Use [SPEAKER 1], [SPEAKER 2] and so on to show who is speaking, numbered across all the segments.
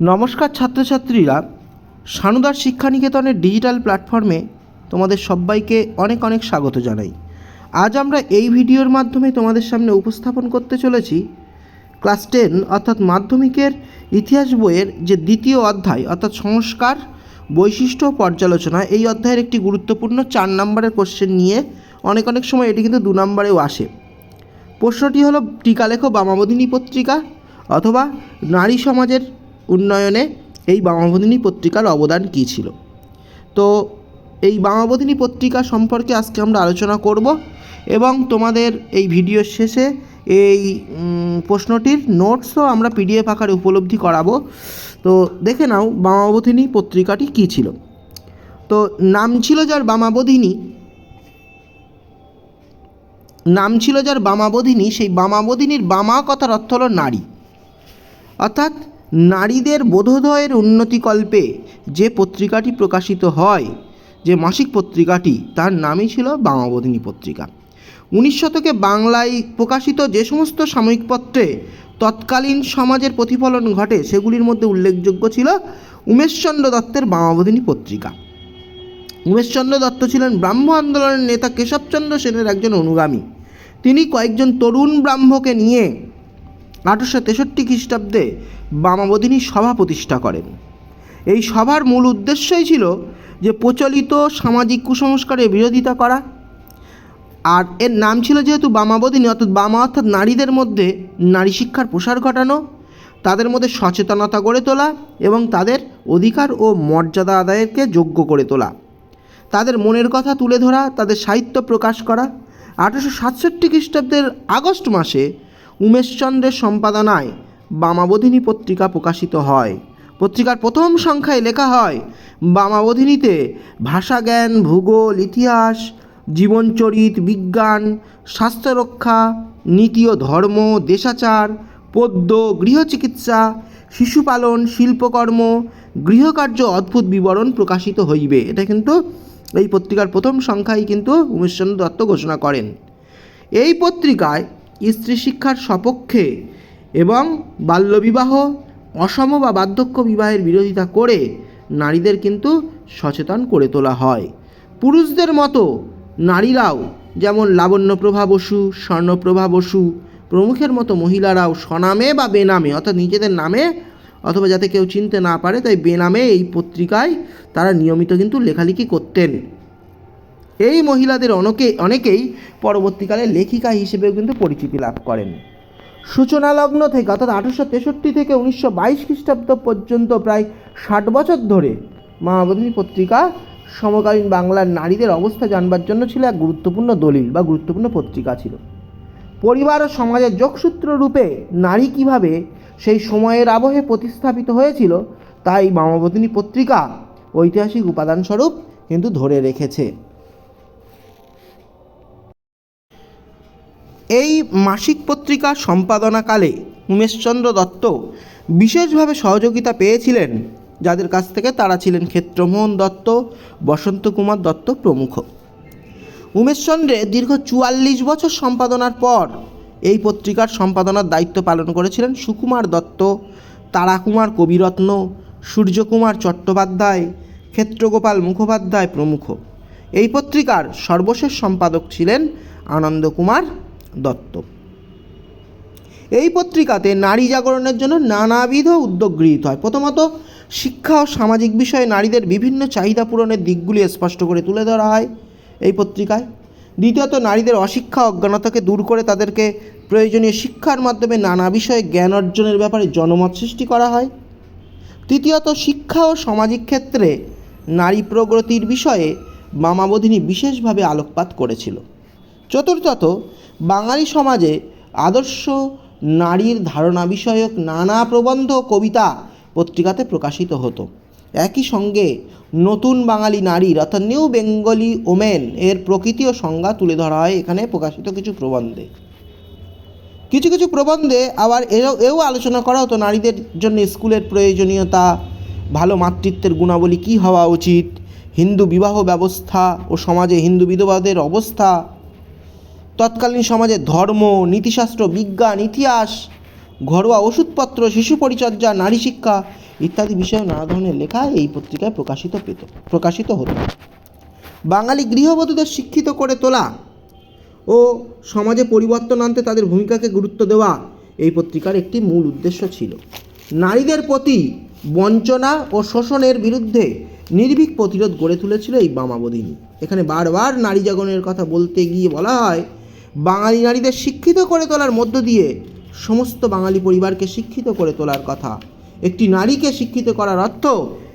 [SPEAKER 1] নমস্কার ছাত্রছাত্রীরা, সানুদার শিক্ষানিকেতনের ডিজিটাল প্ল্যাটফর্মে তোমাদের সবাইকে অনেক অনেক স্বাগত জানাই। আজ আমরা এই ভিডিওর মাধ্যমে তোমাদের সামনে উপস্থাপন করতে চলেছি ক্লাস টেন, অর্থাৎ মাধ্যমিকের ইতিহাস বইয়ের যে দ্বিতীয় অধ্যায়, অর্থাৎ সংস্কার, বৈশিষ্ট্য পর্যালোচনা, এই অধ্যায়ের একটি গুরুত্বপূর্ণ চার নম্বরের কোশ্চেন নিয়ে অনেক অনেক সময় এটি কিন্তু দু নম্বরেও আসে। প্রশ্নটি হলো, টিকালেখ বামাবধিনী পত্রিকা অথবা নারী সমাজের উন্নয়নে এই বামাবধিনী পত্রিকার অবদান কী ছিল? তো এই বামাবধিনী পত্রিকা সম্পর্কে আজকে আমরা আলোচনা করব এবং তোমাদের এই ভিডিওর শেষে এই প্রশ্নটির নোটসও আমরা পিডিএফ আকারে উপলব্ধি করাবো। তো দেখে নাও বামাবধিনী পত্রিকাটি কী ছিল। তো নাম ছিল যার বামাবধিনী নাম ছিল যার বামাবধিনী সেই বামাবধিনীর বামা কথার অর্থ হলো নারী। অর্থাৎ নারীদের বোধোদয়ের উন্নতিকল্পে যে পত্রিকাটি প্রকাশিত হয়, যে মাসিক পত্রিকাটি, তার নামই ছিল বামাবধিনী পত্রিকা। উনিশ শতকে বাংলায় প্রকাশিত যে সমস্ত সাময়িকপত্রে তৎকালীন সমাজের প্রতিফলন ঘটে, সেগুলির মধ্যে উল্লেখযোগ্য ছিল উমেশচন্দ্র দত্তের বামাবধিনী পত্রিকা। উমেশচন্দ্র দত্ত ছিলেন ব্রাহ্ম আন্দোলনের নেতা কেশবচন্দ্র সেনের একজন অনুগামী। তিনি কয়েকজন তরুণ ব্রাহ্মকে নিয়ে আঠারোশো তেষট্টি খ্রিস্টাব্দে বামাবধিনী সভা প্রতিষ্ঠা করেন। এই সভার মূল উদ্দেশ্যই ছিল যে প্রচলিত সামাজিক কুসংস্কারের বিরোধিতা করা। আর এর নাম ছিল যেহেতু বামাবধিনী অর্থাৎ বামা অর্থাৎ নারীদের মধ্যে নারী শিক্ষার প্রসার ঘটানো, তাদের মধ্যে সচেতনতা গড়ে তোলা এবং তাদের অধিকার ও মর্যাদা আদায়কে যোগ্য করে তোলা। তাদের মনের কথা তুলে ধরা, তাদের সাহিত্য প্রকাশ করা। আঠারোশো সাতষট্টি খ্রিস্টাব্দের আগস্ট মাসে উমেশচন্দ্রের সম্পাদনায় বামাবধিনী পত্রিকা প্রকাশিত হয়। পত্রিকার প্রথম সংখ্যায় লেখা হয়, বামাবধিনীতে ভাষাজ্ঞান, ভূগোল, ইতিহাস, জীবনচরিত, বিজ্ঞান, স্বাস্থ্যরক্ষা, নীতি ও ধর্ম, দেশাচার, পদ্য, গৃহচিকিৎসা, শিশুপালন, শিল্পকর্ম, গৃহকার্য অদ্ভুত বিবরণ প্রকাশিত হইবে। এটা কিন্তু এই পত্রিকার প্রথম সংখ্যায় কিন্তু উমেশচন্দ্র দত্ত ঘোষণা করেন। এই পত্রিকায় স্ত্রী শিক্ষার সপক্ষে এবং বাল্যবিবাহ, অসম বা বার্ধক্য বিবাহের বিরোধিতা করে নারীদের কিন্তু সচেতন করে তোলা হয়। পুরুষদের মতো নারীরাও যেমন লাবণ্যপ্রভা বসু, স্বর্ণপ্রভা বসু, প্রমুখের মতো মহিলারাও স্বনামে বা বেনামে, অর্থাৎ নিজেদের নামে অথবা যাতে কেউ চিনতে না পারে, তাই বেনামে এই পত্রিকায় তারা নিয়মিত কিন্তু লেখালেখি করতেন। এই মহিলাদের অনেকে অনেকেই পরবর্তীকালে লেখিকা হিসেবেও কিন্তু পরিচিতি লাভ করেন। সূচনা লগ্ন থেকে অর্থাৎ আঠারোশো তেষট্টি থেকে উনিশশো বাইশ খ্রিস্টাব্দ পর্যন্ত প্রায় ষাট বছর ধরে মায়াবতী পত্রিকা সমকালীন বাংলার নারীদের অবস্থা জানবার জন্য ছিল এক গুরুত্বপূর্ণ দলিল বা গুরুত্বপূর্ণ পত্রিকা ছিল। পরিবার ও সমাজের যোগসূত্র রূপে নারী কীভাবে সেই সময়ের আবহে প্রতিস্থাপিত হয়েছিল, তাই মামাবতিনী পত্রিকা ঐতিহাসিক উপাদানস্বরূপ কিন্তু ধরে রেখেছে। এই মাসিক পত্রিকা সম্পাদনাকালে উমেশচন্দ্র দত্ত বিশেষভাবে সহযোগিতা পেয়েছিলেন, যাদের কাছ থেকে তারা ছিলেন ক্ষেত্রমোহন দত্ত, বসন্ত কুমার দত্ত প্রমুখ। উমেশচন্দ্রের দীর্ঘ চুয়াল্লিশ বছর সম্পাদনার পর এই পত্রিকার সম্পাদনার দায়িত্ব পালন করেছিলেন সুকুমার দত্ত, তারাকুমার কবিরত্ন, সূর্যকুমার চট্টোপাধ্যায়, ক্ষেত্রগোপাল মুখোপাধ্যায় প্রমুখ। এই পত্রিকার সর্বশেষ সম্পাদক ছিলেন আনন্দকুমার দত্ত। এই পত্রিকাতে নারী জাগরণের জন্য নানাবিধ উদ্যোগ গৃহীত হয়। প্রথমত, শিক্ষা ও সামাজিক বিষয়ে নারীদের বিভিন্ন চাহিদা পূরণের দিকগুলি স্পষ্ট করে তুলে ধরা হয় এই পত্রিকায়। দ্বিতীয়ত, নারীদের অশিক্ষা, অজ্ঞানতাকে দূর করে তাদেরকে প্রয়োজনীয় শিক্ষার মাধ্যমে নানা বিষয়ে জ্ঞান অর্জনের ব্যাপারে জনমত সৃষ্টি করা হয়। তৃতীয়ত, শিক্ষা ও সামাজিক ক্ষেত্রে নারী প্রগতির বিষয়ে মামাবধিনী বিশেষভাবে আলোকপাত করেছিল। চতুর্থত, বাঙালি সমাজে আদর্শ নারীর ধারণা বিষয়ক নানা প্রবন্ধ কবিতা পত্রিকাতে প্রকাশিত হতো। একই সঙ্গে নতুন বাঙালি নারীর, অর্থাৎ নিউ বেঙ্গলি ওমেন এর প্রকৃতি ও সংজ্ঞা তুলে ধরা হয় এখানে প্রকাশিত কিছু প্রবন্ধে। কিছু কিছু প্রবন্ধে আবার এও এও আলোচনা করা হতো নারীদের জন্য স্কুলের প্রয়োজনীয়তা, ভালো মাতৃত্বের গুণাবলী কী হওয়া উচিত, হিন্দু বিবাহ ব্যবস্থা ও সমাজে হিন্দু বিধবাদের অবস্থা তৎকালীন সমাজে ধর্ম, নীতিশাস্ত্র, বিজ্ঞান, ইতিহাস, ঘরোয়া ওষুধপত্র, শিশু পরিচর্যা, নারী শিক্ষা ইত্যাদি বিষয়ে নানা ধরনের লেখা এই পত্রিকায় প্রকাশিত পেত, প্রকাশিত হতো। বাঙালি গৃহবধূদের শিক্ষিত করে তোলা ও সমাজে পরিবর্তন আনতে তাদের ভূমিকাকে গুরুত্ব দেওয়া এই পত্রিকার একটি মূল উদ্দেশ্য ছিল। নারীদের প্রতি বঞ্চনা ও শোষণের বিরুদ্ধে নির্ভীক প্রতিরোধ গড়ে তুলেছিল এই বামাবদিনী। এখানে বারবার নারী জাগরণের কথা বলতে গিয়ে বলা হয় বাঙালি নারীদের শিক্ষিত করে তোলার মধ্য দিয়ে সমস্ত বাঙালি পরিবারকে শিক্ষিত করে তোলার কথা। একটি নারীকে শিক্ষিত করার অর্থ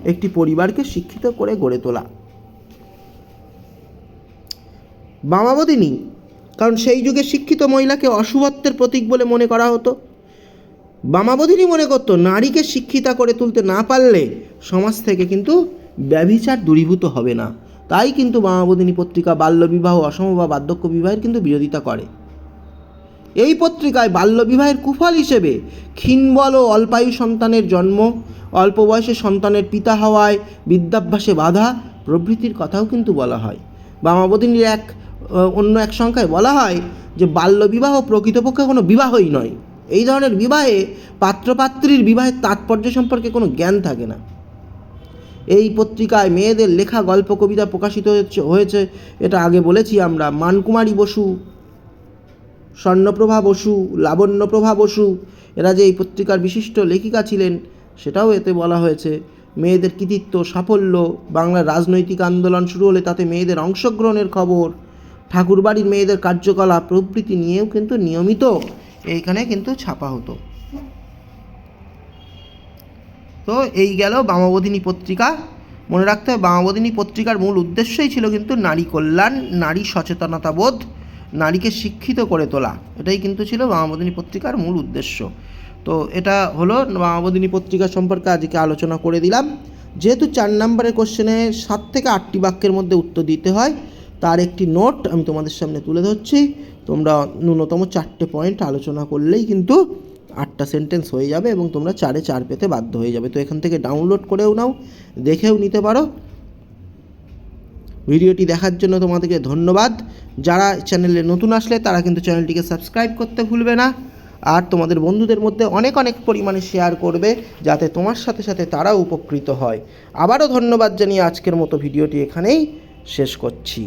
[SPEAKER 1] একটি পরিবারকে শিক্ষিত করে গড়ে তোলা। বামাবদিনী, কারণ সেই যুগে শিক্ষিত মহিলাকে অশুভত্বের প্রতীক বলে মনে করা হতো। বামাবদিনী মনে করতো, নারীকে শিক্ষিতা করে তুলতে না পারলে সমাজ থেকে কিন্তু ব্যভিচার দূরীভূত হবে না। তাই কিন্তু বামাবদিনী পত্রিকা বাল্যবিবাহ, অসম বা বার্ধক্য বিবাহের কিন্তু বিরোধিতা করে। এই পত্রিকায় বাল্যবিবাহের কুফল হিসেবে ক্ষীণবল ও অল্পায়ু সন্তানের জন্ম, অল্প বয়সে সন্তানের পিতা হওয়ায় বিদ্যাভ্যাসে বাধা প্রভৃতির কথাও কিন্তু বলা হয়। বামাবদিনীর এক, অন্য এক সংখ্যায় বলা হয় যে বাল্যবিবাহ প্রকৃতপক্ষে কোনো বিবাহই নয়। এই ধরনের বিবাহে পাত্রপাত্রীর বিবাহের তাৎপর্য সম্পর্কে কোনো জ্ঞান থাকে না। এই পত্রিকায় মেয়েদের লেখা গল্প, কবিতা প্রকাশিত হয়েছে। এটা আগে বলেছি আমরা। মানকুমারী বসু, স্বর্ণপ্রভা বসু, লাবণ্যপ্রভা বসু, এরা যে এই পত্রিকার বিশিষ্ট লেখিকা ছিলেন, সেটাও এতে বলা হয়েছে। মেয়েদের কৃতিত্ব, সাফল্য, বাংলার রাজনৈতিক আন্দোলন শুরু হলে তাতে মেয়েদের অংশগ্রহণের খবর, ঠাকুরবাড়ির মেয়েদের কার্যকলাপ প্রভৃতি নিয়েও কিন্তু নিয়মিত এইখানে কিন্তু ছাপা হতো। তো এই গেল বামাবদিনী পত্রিকা। মনে রাখতে হবে বামাবদিনী পত্রিকার মূল উদ্দেশ্যই ছিল কিন্তু নারী কল্যাণ, নারী সচেতনতাবোধ নারীকে শিক্ষিত করে তোলা। এটাই কিন্তু ছিল বামাবদিনী পত্রিকার মূল উদ্দেশ্য। তো এটা হলো বামাবদিনী পত্রিকা সম্পর্কে আজকে আলোচনা করে দিলাম। যেহেতু চার নম্বরের কোশ্চেনে সাত থেকে আটটি বাক্যের মধ্যে উত্তর দিতে হয়, তার একটি নোট আমি তোমাদের সামনে তুলে ধরছি। তোমরা ন্যূনতম চারটে পয়েন্ট আলোচনা করলেই কিন্তু আটটা সেন্টেন্স হয়ে যাবে এবং তোমরা চারে চার পেতে বাধ্য হয়ে যাবে। তো এখান থেকে ডাউনলোড করেও নাও, দেখেও নিতে পারো। ভিডিওটি দেখার জন্য তোমাদেরকে ধন্যবাদ। যারা চ্যানেলে নতুন আসলে, তারা কিন্তু চ্যানেলটিকে সাবস্ক্রাইব করতে ভুলবে না। আর তোমাদের বন্ধুদের মধ্যে অনেক অনেক পরিমাণে শেয়ার করবে, যাতে তোমার সাথে সাথে তারাও উপকৃত হয়। আবারও ধন্যবাদ জানিয়ে আজকের মতো ভিডিওটি এখানেই শেষ করছি।